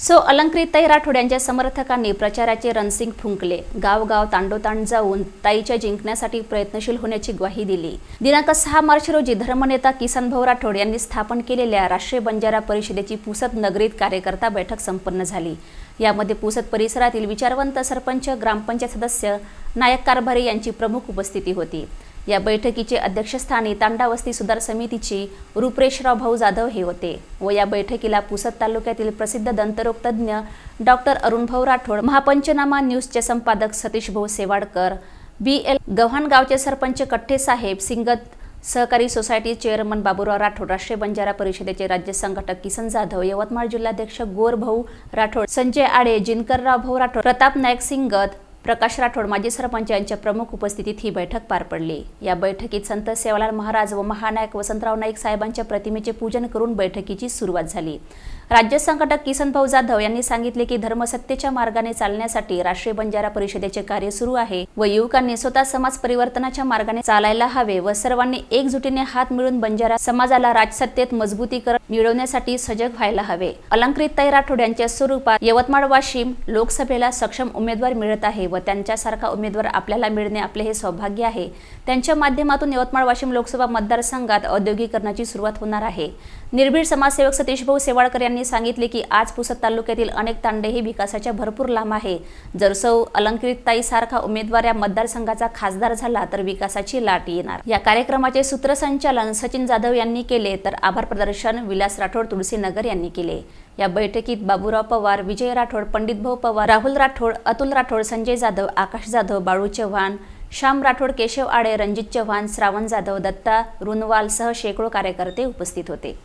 So अलंकृतताई Rathod यांच्या समर्थकांनी प्रचाराचे रणसिंग फुंकले. गावगाव तांडोतांड जाऊन ताईच्या जिंकण्यासाठी प्रयत्नशील होण्याची ग्वाही दिली. दिनांक सहा मार्च रोजी धर्मनेता किसन भाऊ राठोड यांनी स्थापन केलेल्या राष्ट्रीय बंजारा परिषदेची पुसद नगरीत कार्यकर्ता बैठक संपन्न झाली. यामध्ये पुसद परिसरातील विचारवंत सरपंच ग्रामपंचायत सदस्य नायक कारभारी यांची प्रमुख उपस्थिती होती. या बैठकीचे अध्यक्षस्थानी तांडावस्ती सुधार समितीची रुप्रेशराव भाऊ जाधव हे होते व या बैठकीला पुसद तालुक्यातील प्रसिद्ध दंतरोग तज्ज्ञ डॉक्टर अरुणभाऊ राठोड महापंचनामा न्यूजचे संपादक सतीश भाऊ सेवाडकर बी. एल. गव्हाणगावचे सरपंच कठ्ठे साहेब सिंगत सहकारी सोसायटी चेअरमन बाबूराव राठोड राष्ट्रीय बंजारा परिषदेचे राज्य संघटक किसन जाधव यवतमाळ जिल्हाध्यक्ष गोर भाऊ राठोड संजय आडे जिनकरराव भाऊ राठोड प्रताप नाईक सिंगत प्रकाश राठोड माजी सरपंच यांच्या प्रमुख उपस्थितीत ही बैठक पार पडली. या बैठकीत संत सेवालाल महाराज व महानायक वसंतराव नाईक साहेबांच्या प्रतिमेचे पूजन करून बैठकीची सुरुवात झाली. राज्य संघटक किसन भाऊ जाधव यांनी सांगितले की धर्मसत्तेच्या मार्गाने चालण्यासाठी राष्ट्रीय बंजारा परिषदेचे कार्य सुरू आहे व युवकांनी स्वतः समाज परिवर्तनाच्या मार्गाने चालायला हवे व सर्वांनी एकजुटीने हात मिळून बंजारा समाजाला राजसत्तेत मजबूतीकरण मिळवण्यासाठी सजग व्हायला हवे. अलंकृत ताई राठोड यांच्या स्वरूपात यवतमाळ वाशिम लोकसभेला सक्षम उमेदवार मिळत आहे व त्यांच्यासारखा उमेदवार आपल्याला मिळणे आपले हे सौभाग्य आहे. त्यांच्या माध्यमातून यवतमाळ वाशिम लोकसभा मतदारसंघात औद्योगिकरणाची सुरुवात होणार आहे. निर्भीड समाजसेवक सतीश भाऊ सेवाळकर यांनी सांगितले की आज पुसद तालुक्यातील अनेक तांडे हे विकासाच्या भरपूर लांब आहे. जर सौ अलंकृत सारखा उमेदवार या मतदारसंघाचा खासदार झाला तर विकासाची लाट येणार. या कार्यक्रमाचे सूत्रसंचालन सचिन जाधव यांनी केले तर आभार प्रदर्शन विलास राठोड तुळसीनगर यांनी केले. या बैठकीत बाबूराव पवार विजय राठोड पंडित भाऊ पवार राहुल राठोड अतुल राठोड संजय जाधव आकाश जाधव बाळू चव्हाण श्याम राठोड केशव आडे रणजित चव्हाण श्रावण जाधव दत्ता रुनवाल सह शेकडो कार्यकर्ते उपस्थित होते.